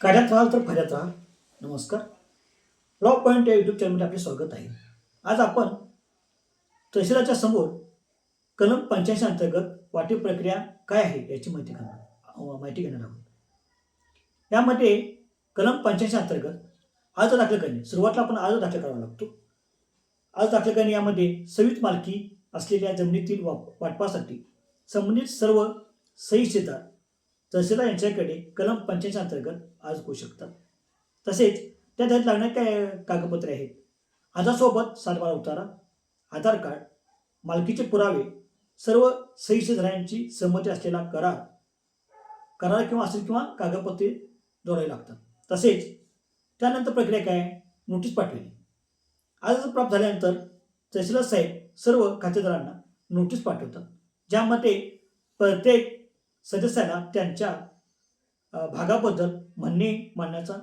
काढ्यात राहाल तर फऱ्यात राहा. नमस्कार. लॉ पॉईंट या यूट्यूब चॅनलमध्ये आपले स्वागत आहे. आज आपण तहसीलाच्या समोर कलम पंच्याऐंशी अंतर्गत वाटप प्रक्रिया काय आहे याची माहिती घेणार माहिती घेणार आहोत. यामध्ये कलम पंच्याऐंशी अंतर्गत अर्ज दाखल करणे सुरुवातीला आपण अर्ज दाखल करावा लागतो. अर्ज दाखल करणे यामध्ये सवित मालकी असलेल्या जमिनीतील वाप वाटपासाठी संबंधित सर्व सहीशेदार तहसीलदार यांच्याकडे कलम पंच्याऐंशी अंतर्गत अर्ज करू शकतात. तसेच त्या त्यात लागणारे काय कागदपत्रे आहेत? आधारसोबत सातबारा उतारा आधार कार्ड मालकीचे पुरावे सर्व सहीशेदारांची संमती असलेला करार करार किंवा असेल किंवा कागदपत्रे जोडावी लागतात. तसेच त्यानंतर प्रक्रिया काय? नोटीस पाठवली अर्ज प्राप्त झाल्यानंतर तहसीलदार साहेब सर्व खातेदारांना नोटीस पाठवतात. ज्यामध्ये प्रत्येक सदस्यांना त्यांच्या भागाबद्दल म्हणणे मांडण्याचा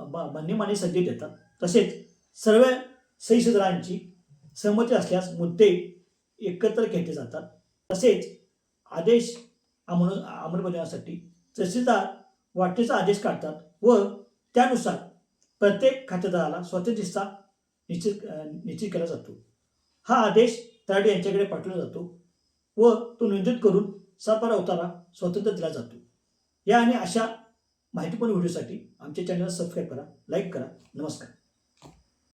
म्हणणे मांडणी संधी देतात. तसेच सर्व सहीसदरांची सहमती असल्यास मुद्दे एकत्र घेतले जातात. तसेच आदेश अंमल अंमलबजावण्यासाठी तहसीलदार वाटेचा आदेश काढतात व त्यानुसार प्रत्येक खातेदाराला स्वतंत्र हिस्सा निश्चित निश्चित केला जातो. हा आदेश तराडे यांच्याकडे पाठवला जातो व तो नोंदणी करून सातबारा अवतारा स्वतंत्र दिला जातो. या आणि अशा माहितीपूर्ण व्हिडिओसाठी आमच्या चॅनलला सबस्क्राईब करा लाईक करा. नमस्कार.